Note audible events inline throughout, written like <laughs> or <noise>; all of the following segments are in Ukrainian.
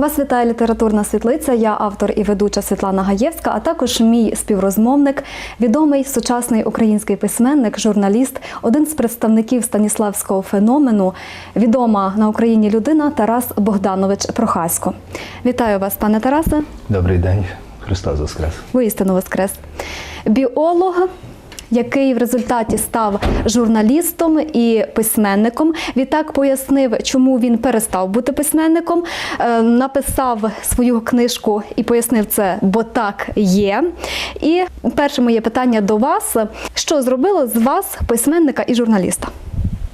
Вас вітає літературна світлиця. Я автор і ведуча Світлана Гаєвська, а також мій співрозмовник, відомий сучасний український письменник, журналіст, один з представників станіславського феномену, відома на Україні людина Тарас Богданович Прохасько. Вітаю вас, пане Тарасе. Добрий день, Христос Воскрес. Воістину воскрес. Біолог, який в результаті став журналістом і письменником. Відтак пояснив, чому він перестав бути письменником. Е, Написав свою книжку і пояснив це, бо так є. І перше моє питання до вас: що зробило з вас письменника і журналіста?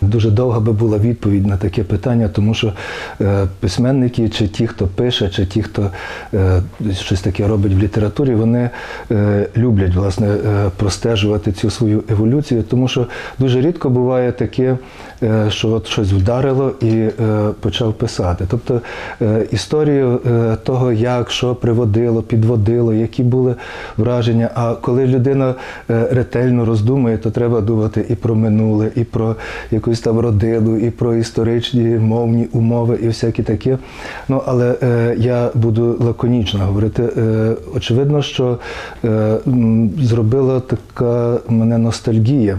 Дуже довга би була відповідь на таке питання, тому що е, письменники, чи ті, хто пише, чи ті, хто е, щось таке робить в літературі, вони е, люблять власне е, простежувати цю свою еволюцію, тому що дуже рідко буває таке, що от щось вдарило і е, почав писати. Тобто е, історію е, того, як що приводило, підводило, які були враження. А коли людина е, ретельно роздумує, то треба думати і про минуле, і про якусь там родину, і про історичні мовні умови, і всяке таке. Ну але е, я буду лаконічно говорити. Е, очевидно, що е, зробила така мене ностальгія.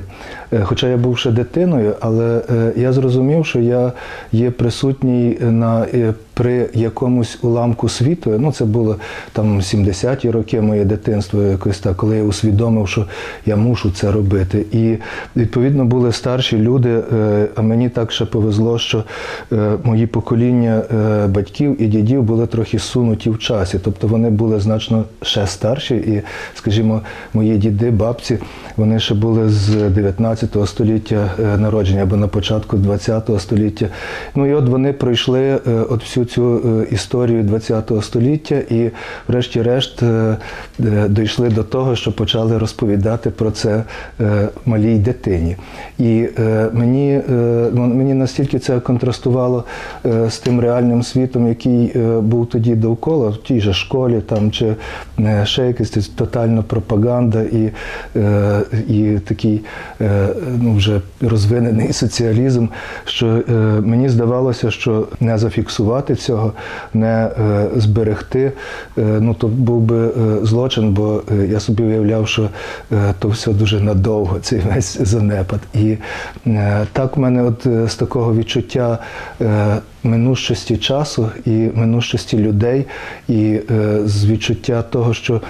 Е, Хоча я був ще дитиною, але е, я зрозумів, що я є присутній на е, при якомусь уламку світу. Ну, це було там 70-ті роки моє дитинство, якось так, коли я усвідомив, що я мушу це робити. І відповідно були старші люди. е, А мені так ще повезло, що е, мої покоління е, батьків і дідів були трохи сунуті в часі. Тобто вони були значно ще старші, і, скажімо, мої діди, бабці, вони ще були з 19 століття народження або на початку 20 століття. Ну і от вони пройшли от всю цю е, історію 20 століття і, врешті-решт, е, е, дійшли до того, що почали розповідати про це малій дитині. І мені, ну, мені настільки це контрастувало з тим реальним світом, який був тоді довкола, в тій же школі там чи ще якась тотальна пропаганда і, і такий ну, вже розвинений <laughs> соціалізм, що мені здавалося, що не зафіксувати цього, не е, зберегти, е, ну то був би е, злочин, бо я собі уявляв, що то все дуже надовго, цей весь занепад. І так в мене от з такого відчуття минущості часу і минущості людей, і з відчуття того, що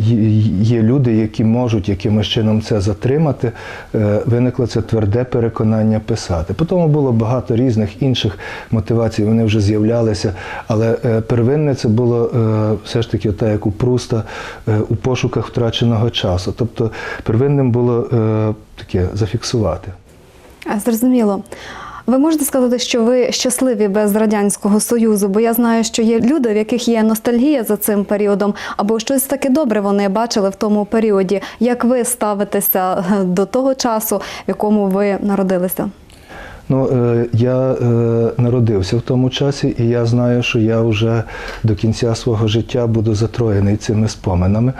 є- є люди, які можуть якимось чином це затримати, е, виникло це тверде переконання писати. Потім було багато різних інших мотивацій, вони вже з'являлися, але е, первинне це було е, все ж таки так, як у Пруста е, у пошуках втраченого часу. Тобто первинним було е, таке зафіксувати. Зрозуміло. Ви можете сказати, що ви щасливі без радянського союзу, бо я знаю, що є люди, в яких є ностальгія за цим періодом, або щось таке добре вони бачили в тому періоді. Як ви ставитеся е, до того часу, в якому ви народилися? Ну, е, я е, народився в тому часі, і я знаю, що я вже до кінця свого життя буду затроєний цими споминами.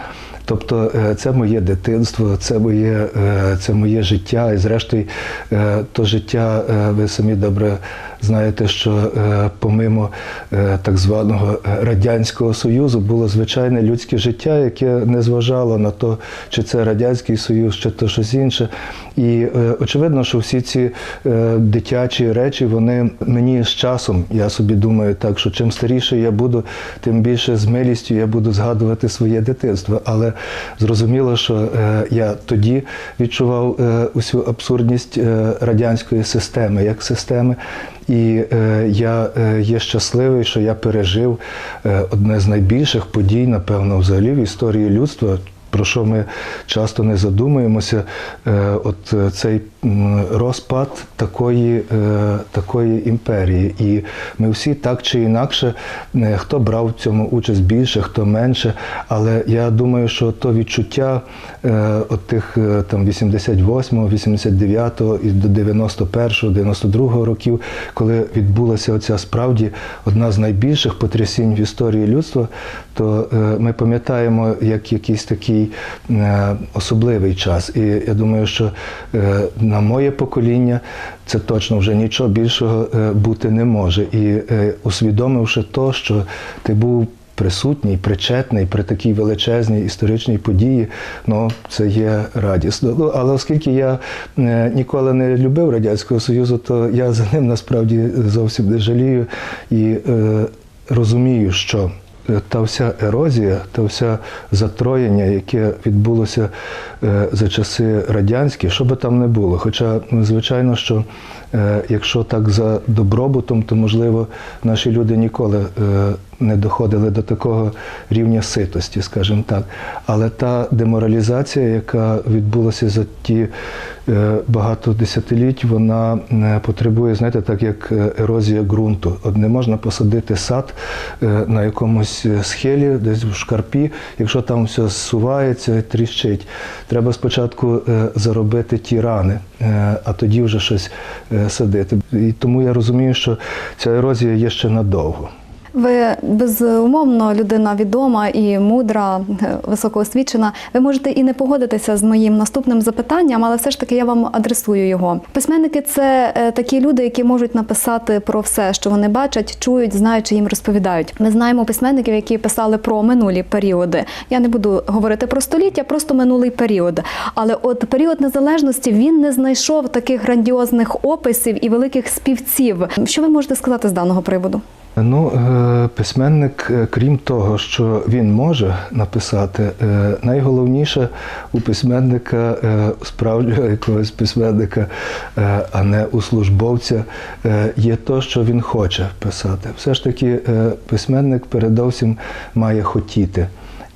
Тобто е, це моє дитинство, це моє, е, це моє життя. І зрештою, е, то життя, ви самі добре знаєте, що е, помимо е, так званого е, Радянського Союзу було звичайне людське життя, яке не зважало на то, чи це Радянський Союз, чи то щось інше. І очевидно, що всі ці дитячі речі, вони мені з часом, я собі думаю, так що чим старіше я буду, тим більше з милістю я буду згадувати своє дитинство. Але зрозуміло, що я тоді відчував усю абсурдність радянської системи як системи. І е, я е, є щасливий, що я пережив е, одне з найбільших подій, напевно, взагалі в історії людства. Про що ми часто не задумуємося, е, от е, цей розпад такої, е, такої імперії. І ми всі так чи інакше, е, хто брав в цьому участь більше, хто менше. Але я думаю, що то відчуття е, от тих там 88-го, 89-го і до 91-го, 92-го років, коли відбулася оця справді одна з найбільших потрясінь в історії людства, то ми пам'ятаємо як якийсь такий особливий час. І я думаю, що на моє покоління це точно вже нічого більшого е, бути не може. І е, усвідомивши то, що ти був присутній, причетний при такій величезній історичній події, ну це є радісно. Ну, але оскільки я е, ніколи не любив Радянського Союзу, то я за ним насправді зовсім не жалію і розумію, що та вся ерозія, та вся затроєння, яке відбулося е, за часи радянські, що би там не було. Хоча, ну, звичайно, що якщо так за добробутом, то можливо наші люди ніколи е, не доходили до такого рівня ситості, скажімо так. Але та деморалізація, яка відбулася за ті е, багато десятиліть, вона е, потребує, знаєте, так як е, ерозія ґрунту. От не можна посадити сад е, на якомусь е, схилі, десь в шкарпі, якщо там все зсувається, і тріщить. Треба спочатку е, заробити ті рани, е, а тоді вже щось е, садити. І тому я розумію, що ця ерозія є ще надовго. Ви безумовно людина відома і мудра, е, високоосвічена. Ви можете і не погодитися з моїм наступним запитанням, але все ж таки я вам адресую його. Письменники це е, такі люди, які можуть написати про все, що вони бачать, чують, знають чи їм розповідають. Ми знаємо письменників, які писали про минулі періоди. Я не буду говорити про століття, просто минулий період. Але от період незалежності він не знайшов таких грандіозних описів і великих співців. Що ви можете сказати з даного приводу? Ну, е, письменник, е, крім того, що він може написати, е, найголовніше у письменника, справжнього якогось письменника, а не у службовця, є то, що він хоче писати. Все ж таки, письменник передовсім має хотіти.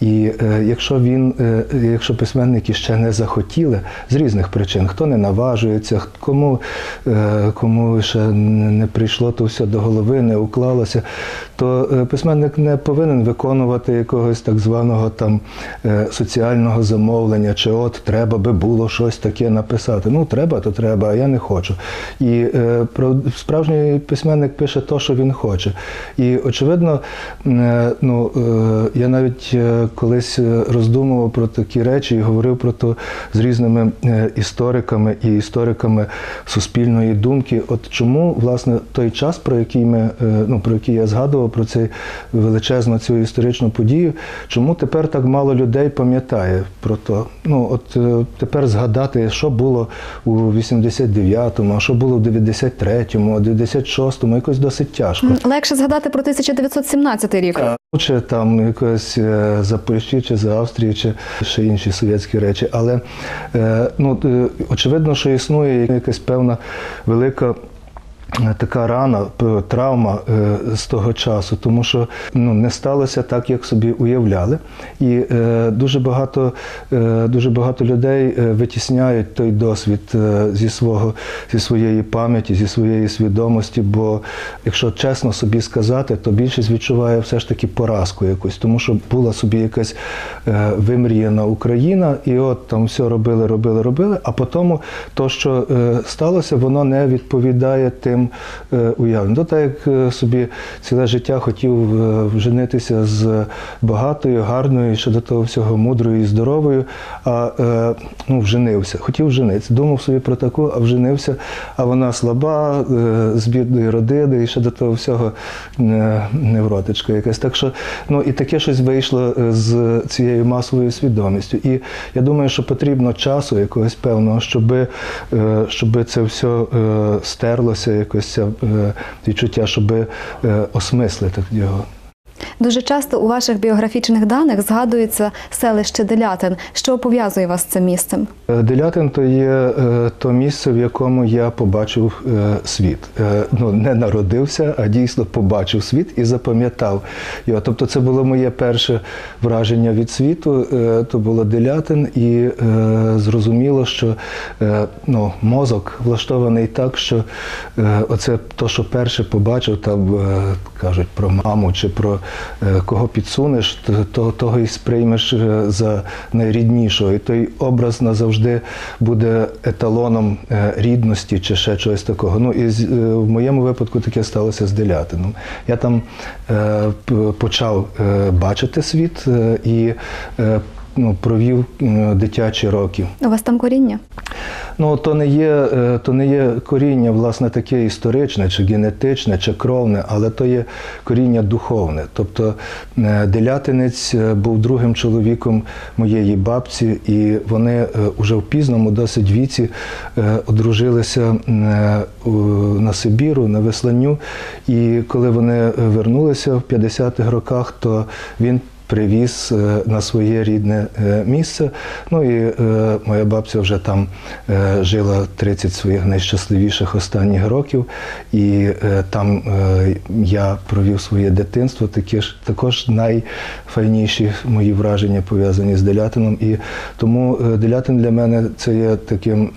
І е, якщо він, е, якщо письменники ще не захотіли з різних причин, хто не наважується, кому, е, кому ще не прийшло то все до голови, не уклалося, то е, письменник не повинен виконувати якогось так званого там е, соціального замовлення, чи от треба би було щось таке написати. Ну треба, то треба, а я не хочу. І е, про справжній письменник пише то, що він хоче. І очевидно, е, ну е, я навіть е, колись е, роздумував про такі речі і говорив про то з різними е, істориками і істориками суспільної думки. От чому власне той час, про який ми е, ну про який я згадував, про цей величезну цю історичну подію, чому тепер так мало людей пам'ятає про то? Ну от тепер згадати, що було у 89-му, а що було в 93-му, 96-му, якось досить тяжко. Легше згадати про 1917 рік. Чи там якось е, за Польщі, чи за Австрії, чи ще інші совєтські речі. Але е, ну, е, очевидно, що існує якась певна велика. Е, Така рана, травма е, з того часу, тому що ну, не сталося так, як собі уявляли. І е, дуже, багато, е, дуже багато людей е, витісняють той досвід е, зі, свого, зі своєї пам'яті, зі своєї свідомості. Бо, якщо чесно собі сказати, то більшість відчуває все ж таки поразку якусь, тому що була собі якась е, вимріяна Україна, і от там все робили, робили, робили, а потім то, що е, сталося, воно не відповідає тим е, уявленням. То так як е, собі ціле життя хотів е, вженитися з багатою, гарною, ще до того всього мудрою і здоровою, а ну, вженився, хотів вженитися. Думав собі про таку, а вженився, а вона слаба, з бідної родини, і ще до того всього невротичка якась. Так що, ну і таке щось вийшло з цією масовою свідомістю. І я думаю, що потрібно часу якогось певного, щоб, щоб це все стерлося, якось е, відчуття, щоб е, осмислити його. Дуже часто у ваших біографічних даних згадується селище Делятин. Що пов'язує вас з цим місцем? Е, Делятин то є е, то місце, в якому я побачив е, світ. Ну, не народився, а дійсно побачив світ і запам'ятав його. Тобто, це було моє перше враження від світу. То було Делятин, і зрозуміло, що ну, мозок влаштований так, що оце то, що перше побачив, там кажуть про маму чи про кого підсунеш, то, то того і сприймеш е, за найріднішого. І той образ назавжди буде еталоном е, рідності чи ще чогось такого. Ну і е, в моєму випадку таке сталося з Делятином. Я там е, почав е, бачити світ е, і е, ну, провів е, дитячі роки. У вас там коріння? Ну, то не є, е, то не є коріння, власне, таке історичне, чи генетичне, чи кровне, але то є коріння духовне. Тобто е, Делятинець був другим чоловіком моєї бабці, і вони е, уже в пізному, досить віці одружилися на Сибіру, на Весланню. І коли вони вернулися в 50-х роках, то він привіз е, на своє рідне е, місце. Ну і е, моя бабця вже там жила 30 своїх найщасливіших останніх років, і там я провів своє дитинство. Такі ж також найфайніші мої враження пов'язані з Делятином. І тому Делятин для мене це є таким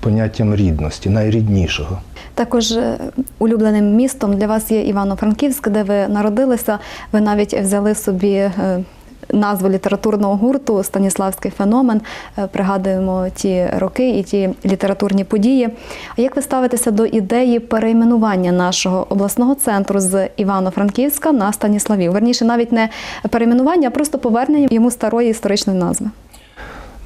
поняттям рідності, найріднішого. Також е, улюбленим містом для вас є Івано-Франківськ, де ви народилися. Ви навіть взяли собі е, назву літературного гурту Станіславський феномен. Е, Пригадуємо ті роки і ті літературні події. А як ви ставитеся до ідеї перейменування нашого обласного центру з Івано-Франківська на Станіславів? Верніше, навіть не перейменування, а просто повернення йому старої історичної назви.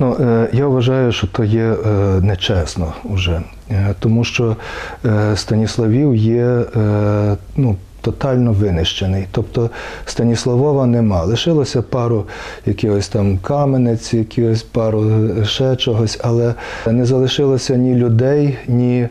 Ну, е, я вважаю, що то є е, нечесно вже, Е, тому що Станіславів є ну, тотально винищений. Тобто Станіславова нема. Лишилося пару якихось там каменець, якихось пару ще чогось, але не залишилося ні людей, ні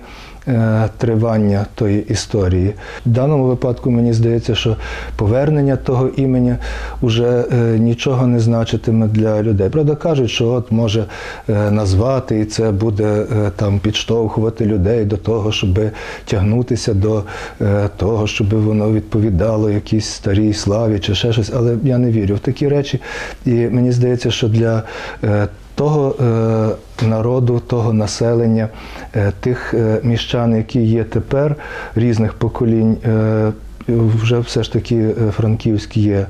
тривання тої історії. В даному випадку мені здається, що повернення того імені вже е, нічого не значитиме для людей. Правда, кажуть, що от може е, назвати, і це буде е, там підштовхувати людей до того, щоб тягнутися до е, того, щоб воно відповідало якійсь старій славі чи ще щось. Але я не вірю в такі речі. І мені здається, що для е, того е, народу, того населення, е, тих е, міщан, які є тепер, різних поколінь. е, вже все ж таки Франківськ є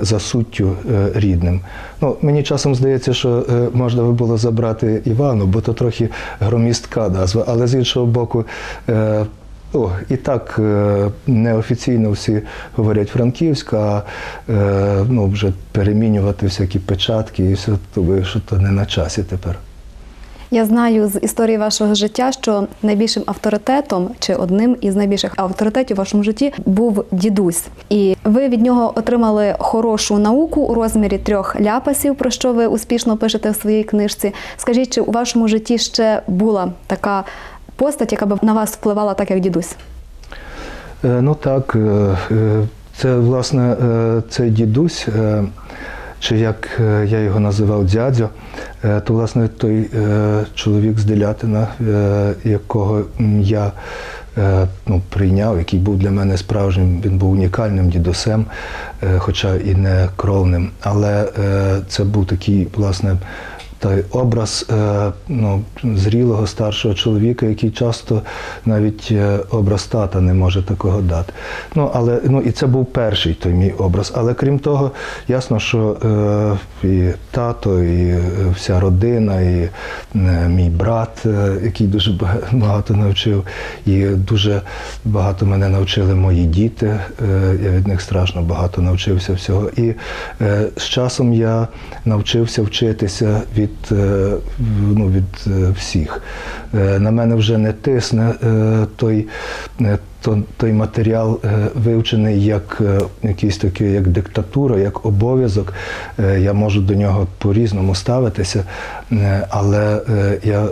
за суттю рідним. Ну, мені часом здається, що можна би було забрати Івану, бо то трохи громістка назва, але з іншого боку, о, і так неофіційно всі говорять Франківськ, а ну, вже перемінювати всякі печатки і все, то ви- що то не на часі тепер. Я знаю з історії вашого життя, що найбільшим авторитетом чи одним із найбільших авторитетів в вашому житті був дідусь, і ви від нього отримали хорошу науку у розмірі трьох ляпасів, про що ви успішно пишете в своїй книжці. Скажіть, чи у вашому житті ще була така постать, яка б на вас впливала так, як дідусь? Е, Ну так, е, е, це власне цей дідусь, чи як е, я його називав дядьо, е, то власне той е, чоловік з Делятина, якого я ну, прийняв, який був для мене справжнім, він був унікальним дідусем, хоча і не кровним. Але це був такий, власне, той образ е, ну, зрілого старшого чоловіка, який часто навіть е, образ тата не може такого дати. Ну, але, ну, і це був перший той мій образ. Але крім того, ясно, що е, і тато, і е, вся родина, і е, мій брат, е, який дуже багато навчив, і дуже багато мене навчили мої діти. Е, я від них страшно багато навчився всього. І е, з часом я навчився вчитися від, е, ну, від е, всіх. Е, на мене вже не тисне той. той матеріал вивчений як якийсь такий, як диктатура, як обов'язок. Я можу до нього по-різному ставитися, але я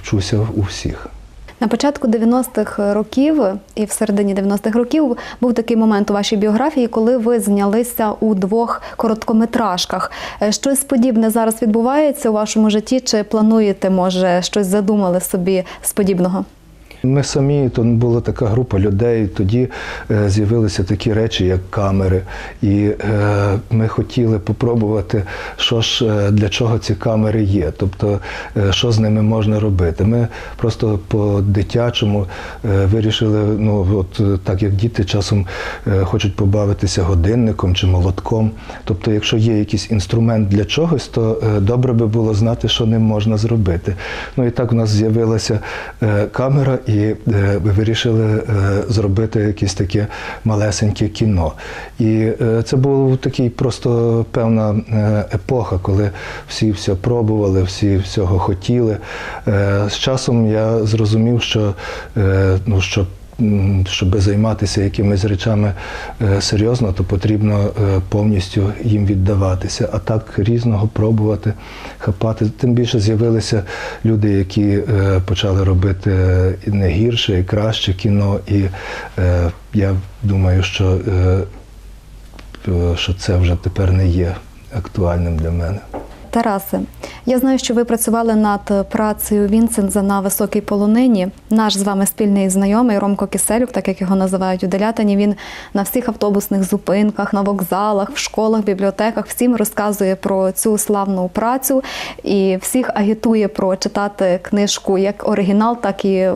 вчуся у всіх. На початку 90-х років і в середині 90-х років був такий момент у вашій біографії, коли ви знялися у двох короткометражках. Е, Щось подібне зараз відбувається у вашому житті? Чи плануєте, може, щось задумали собі з подібного? Ми самі, то була така група людей, тоді е, з'явилися такі речі, як камери. І е, ми хотіли попробувати, що ж е, для чого ці камери є, тобто що з ними можна робити. Ми просто по-дитячому вирішили, ну от так як діти часом хочуть побавитися годинником чи молотком. Тобто, якщо є якийсь інструмент для чогось, то добре би було знати, що ним можна зробити. Ну і так у нас з'явилася камера, і і е, вирішили е, зробити якесь таке малесеньке кіно. І е, це був такий просто певна епоха, коли всі все пробували, всі всього хотіли. З часом я зрозумів, що, ну, що щоб займатися якимись речами е, серйозно, то потрібно е, повністю їм віддаватися. А так різного пробувати, хапати. Тим більше з'явилися люди, які е, почали робити не гірше, і краще кіно. І я думаю, що, що це вже тепер не є актуальним для мене. Тарасе, я знаю, що ви працювали над працею Вінсенза на високій полонині. Наш з вами спільний знайомий Ромко Киселюк, так як його називають у Делятині, він на всіх автобусних зупинках, на вокзалах, в школах, бібліотеках всім розказує про цю славну працю і всіх агітує прочитати книжку як оригінал, так і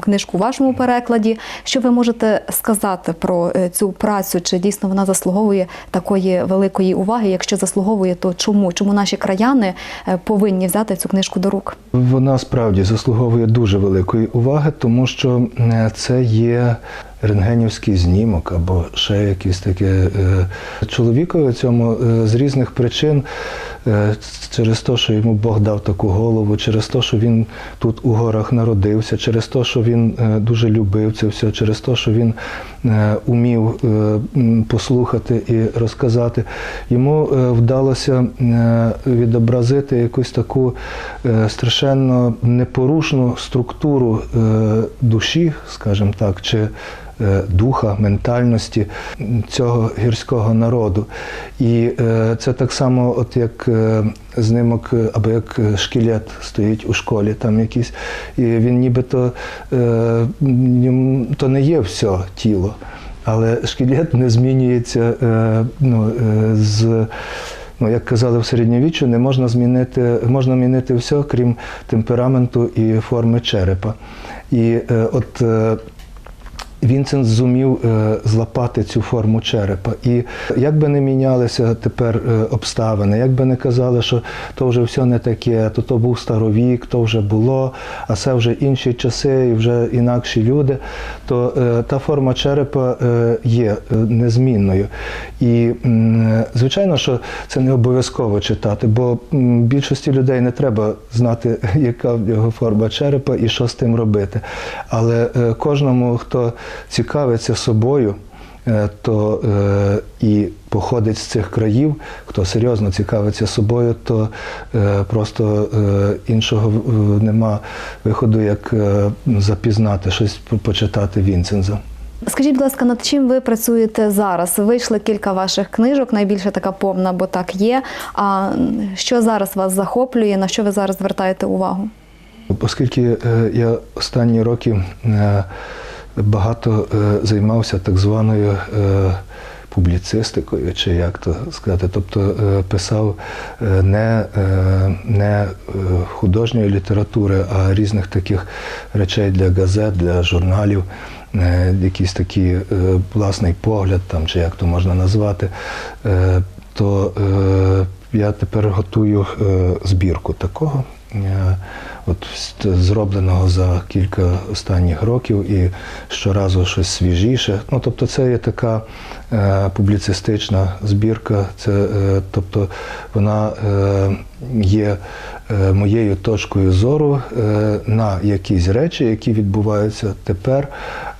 книжку у вашому перекладі. Що ви можете сказати про е, цю працю? Чи дійсно вона заслуговує такої великої уваги? Якщо заслуговує, то чому? Чому наші краяни е, повинні взяти цю книжку до рук? Вона справді заслуговує дуже великої уваги, тому що е, це є рентгенівський знімок або ще якийсь таке. е, Чоловікові цьому е, з різних причин, е, через те, що йому Бог дав таку голову, через те, що він тут у горах народився, через те, що він дуже любив це все, через те, що він умів послухати і розказати. Йому вдалося відобразити якусь таку страшенно непорушну структуру душі, скажімо так, чи духа, ментальності цього гірського народу. І е, це так само, от як е, знимок, е, або як е, шкілет стоїть у школі, там якийсь, і він нібито е, то не є все тіло. Але шкілет не змінюється е, ну, е, з. Ну, як казали в середньовіччю, не можна змінити, можна змінити все, крім темпераменту і форми черепа. І е, от е, Вінсент зумів е, злапати цю форму черепа. І як би не мінялися тепер е, обставини, як би не казали, що то вже все не таке, то то був старовік, то вже було, а це вже інші часи і вже інакші люди, то е, та форма черепа є незмінною. І звичайно, що це не обов'язково читати, бо більшості людей не треба знати, <laughs> яка в його форма черепа і що з тим робити. Але кожному, хто цікавиться собою, е, то е, і походить з цих країв, хто серйозно цікавиться собою, то е, просто е, іншого е, нема виходу, як е, запізнати щось почитати Вінценза. Скажіть, будь ласка, над чим ви працюєте зараз? Вийшли кілька ваших книжок, найбільше така повна, бо так є. А що зараз вас захоплює? На що ви зараз звертаєте увагу? Оскільки е, я останні роки е, багато е, займався так званою е, публіцистикою, чи як то сказати, тобто е, писав не, не художньої літератури, а різних таких речей для газет, для журналів. Якийсь такий власний погляд, там, чи як то можна назвати, то я тепер готую збірку такого. От зробленого за кілька останніх років і щоразу щось свіжіше. Ну, тобто, це є така е, публіцистична збірка, це, е, тобто вона е, є е, моєю точкою зору е, на якісь речі, які відбуваються тепер.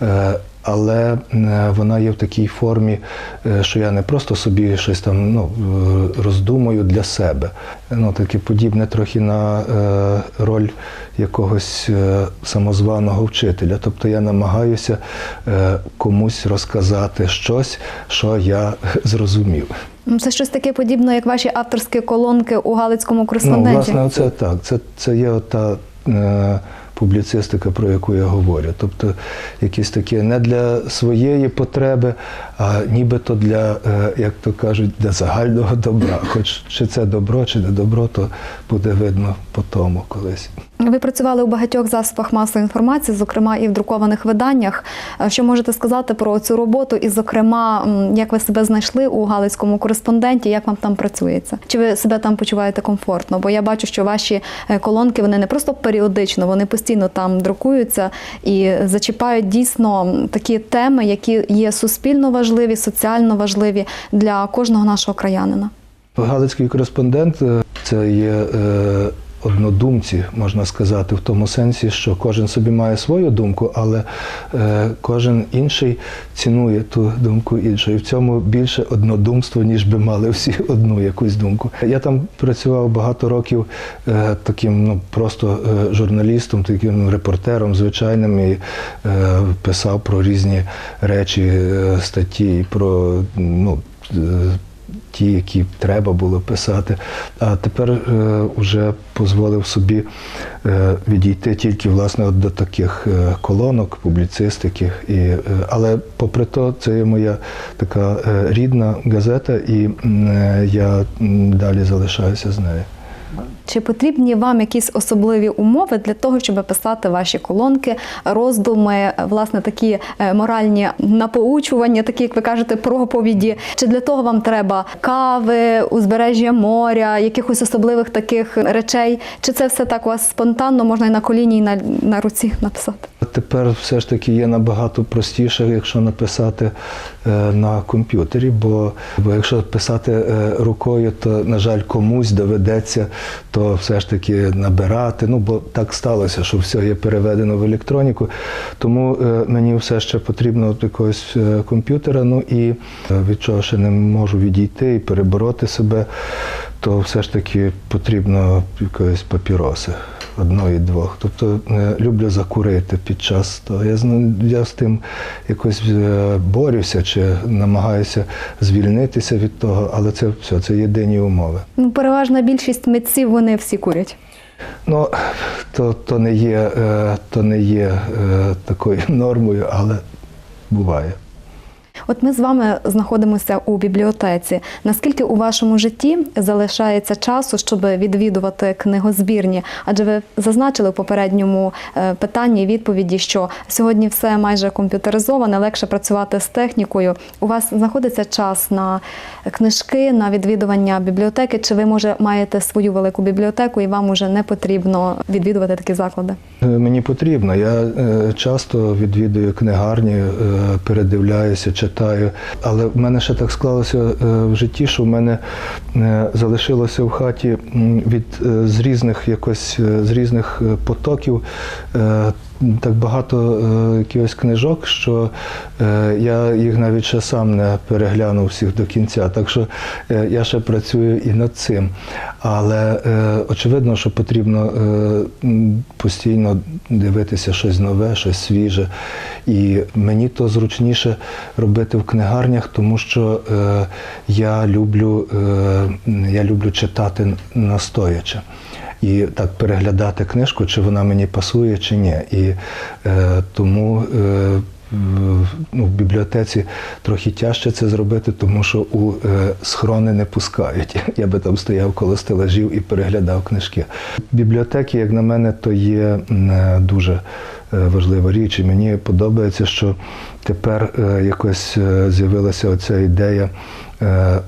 Е, але е, вона є в такій формі, е, що я не просто собі щось там ну, е, роздумую для себе. Ну, таке подібне трохи на роль якогось самозваного вчителя. Тобто я намагаюся комусь розказати щось, що я <laughs> зрозумів. Ну, Це щось таке подібне, як ваші авторські колонки у Галицькому Ну, кореспонденті. власне, це так. Це, це є та публіцистика, про яку я говорю. Тобто якісь такі не для своєї потреби, а нібито для, е, як то кажуть, для загального добра. Хоч чи це добро, чи не добро, то буде видно по тому колись. Ви працювали у багатьох засобах масової інформації, зокрема і в друкованих виданнях. Е, Що можете сказати про цю роботу? І, зокрема, як ви себе знайшли у Галицькому кореспонденті, як вам там працюється? Чи ви себе там почуваєте комфортно? Бо я бачу, що ваші е, колонки вони не просто періодично, вони постійно там друкуються і зачіпають дійсно такі теми, які є суспільно важливі, соціально важливі для кожного нашого краянина. Галицький кореспондент е, це є е, однодумці, можна сказати, в тому сенсі, що кожен собі має свою думку, але е, кожен інший цінує ту думку іншого. І в цьому більше однодумство, ніж би мали всі одну якусь думку. Я там працював багато років е, таким, ну просто е, журналістом, таким репортером звичайним і е, писав про різні речі, е, статті, про ну. Ті, які треба було писати. А тепер е, вже дозволив собі е, відійти тільки власне от до таких е, колонок, публіцистики. І, е, але попри то, це є моя така е, рідна газета, і е, я далі залишаюся з нею. Чи потрібні вам якісь особливі умови для того, щоб писати ваші колонки, роздуми, власне, такі е, моральні напоучування, такі, як ви кажете, проповіді? Чи для того вам треба кави, узбережжя моря, якихось особливих таких речей? Чи це все так у вас спонтанно можна і на коліні, і на, на руці написати? Тепер все ж таки є набагато простіше, якщо написати на комп'ютері, бо, бо якщо писати е, рукою, то, на жаль, комусь доведеться то все ж таки набирати. Ну, бо так сталося, що все є переведено в електроніку. Тому е, мені все ще потрібно от якогось е, комп'ютера. Ну і е, від чого ще не можу відійти і перебороти себе, то все ж таки потрібно якоїсь папіроси одної двох. Тобто е, люблю закурити під час того. Я, я з тим якось е, борюся чи намагаюся звільнитися від того, але це все, це єдині умови. Ну, переважна більшість митців вони всі курять. Ну, то, то не є, е, то не є такою <laughs> нормою, але буває. От ми з вами знаходимося у бібліотеці. Наскільки у вашому житті залишається часу, щоб відвідувати книгозбірні? Адже ви зазначили в попередньому е, питанні і відповіді, що сьогодні все майже комп'ютеризоване, легше працювати з технікою. У вас знаходиться час на книжки, на відвідування бібліотеки? Чи ви може маєте свою велику бібліотеку і вам уже не потрібно відвідувати такі заклади? Е, Мені потрібно. Я е, часто відвідую книгарні, передивляюся, читаю. Але в мене ще так склалося е, в житті, що в мене е, залишилося в хаті від е, з різних якось з різних потоків. Так багато е, якихось книжок, що е, я їх навіть ще сам не переглянув всіх до кінця. Так що е, я ще працюю і над цим. Але очевидно, що потрібно постійно дивитися щось нове, щось свіже. І мені то зручніше робити в книгарнях, тому що я люблю, я люблю читати настояче. І так переглядати книжку, чи вона мені пасує, чи ні. І е, тому е, ну, в бібліотеці трохи тяжче це зробити, тому що у е, схрони не пускають. <laughs> Я би там стояв коло стелажів і переглядав книжки. Бібліотеки, як на мене, то є е, дуже е, важлива річ. І мені подобається, що тепер е, якось е, з'явилася оця ідея. е,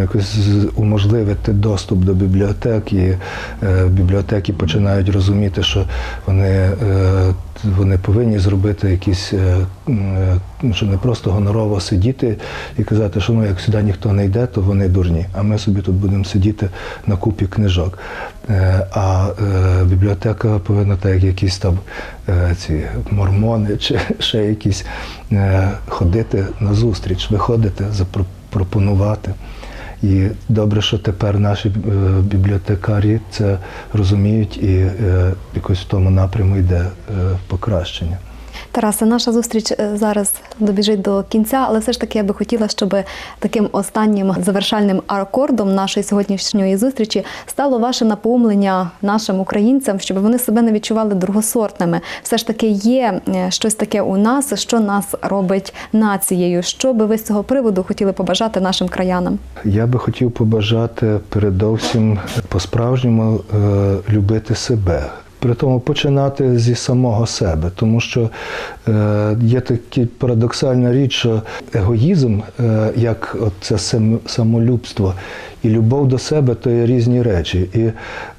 якось уможливити доступ до бібліотек, і е, бібліотеки починають розуміти, що вони, е, вони повинні зробити якісь, е, е, що не просто гонорово сидіти і казати, що ну, як сюди ніхто не йде, то вони дурні, а ми собі тут будемо сидіти на купі книжок. Е, А е, бібліотека повинна, так як якісь там е, ці мормони чи <laughs> ще якісь е, ходити на зустріч, виходити, запропонувати. І добре, що тепер наші е, бібліотекарі це розуміють і е, якось в тому напряму йде е, покращення. Тарасе, наша зустріч е, зараз добіжить до кінця, але все ж таки я би хотіла, щоб таким останнім завершальним акордом нашої сьогоднішньої зустрічі стало ваше напомлення нашим українцям, щоб вони себе не відчували другосортними. Все ж таки є е, щось таке у нас, що нас робить нацією. Що би ви з цього приводу хотіли побажати нашим краянам? Я би хотів побажати передовсім по-справжньому е, любити себе. При тому починати зі самого себе, тому що е, є така парадоксальна річ, що егоїзм, е, як це самолюбство, і любов до себе то є різні речі. І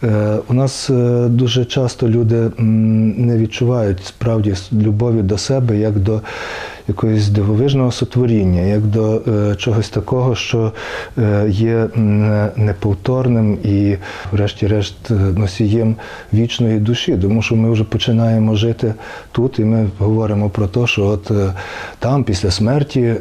е, у нас е, дуже часто люди не відчувають справді любові до себе як до якогось дивовижного сотворіння, як до е, чогось такого, що е, є неповторним і, врешті-решт, е, носієм вічної душі, тому що ми вже починаємо жити тут, і ми говоримо про те, що от там, після смерті,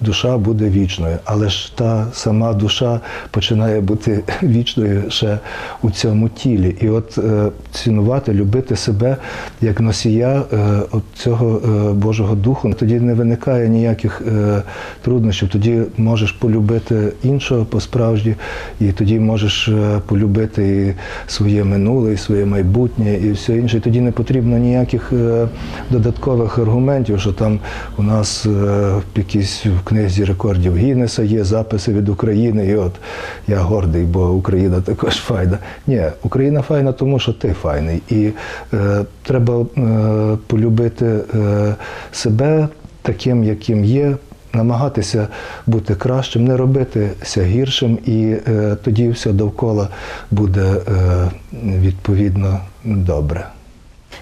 душа буде вічною. Але ж та сама душа починає бути <laughs> вічною ще у цьому тілі. І от цінувати, любити себе як носія от цього Божого Духу, тоді не виникає ніяких е, труднощів. Тоді можеш полюбити іншого по-справжні, і тоді можеш е, полюбити і своє минуле, і своє майбутнє, і все інше. І тоді не потрібно ніяких е, додаткових аргументів, що там у нас е, в якійсь в книзі рекордів Гіннеса є записи від України, і от я гордий, бо Україна також файна. Ні, Україна файна, тому що ти файний. І е, треба е, полюбити е, себе таким, яким є. Намагатися бути кращим, не робитися гіршим, і е, тоді все довкола буде е, відповідно добре.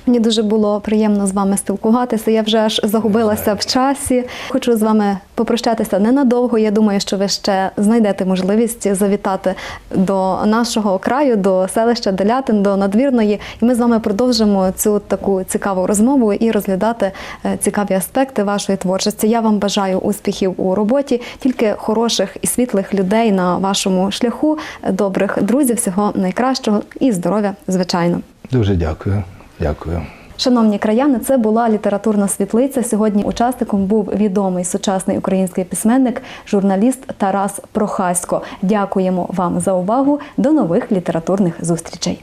Мені дуже було приємно з вами спілкуватися. Я вже аж загубилася в часі. Хочу з вами попрощатися ненадовго. Я думаю, що ви ще знайдете можливість завітати до нашого краю, до селища Делятин, до надвірної. І ми з вами продовжимо цю таку цікаву розмову і розглядати е, цікаві аспекти вашої творчості. Я вам бажаю успіхів у роботі, тільки хороших і світлих людей на вашому шляху, добрих друзів, всього найкращого і здоров'я, звичайно. Дуже дякую. Дякую. Шановні краяни, це була літературна світлиця. Сьогодні учасником був відомий сучасний український письменник, журналіст Тарас Прохасько. Дякуємо вам за увагу. До нових літературних зустрічей.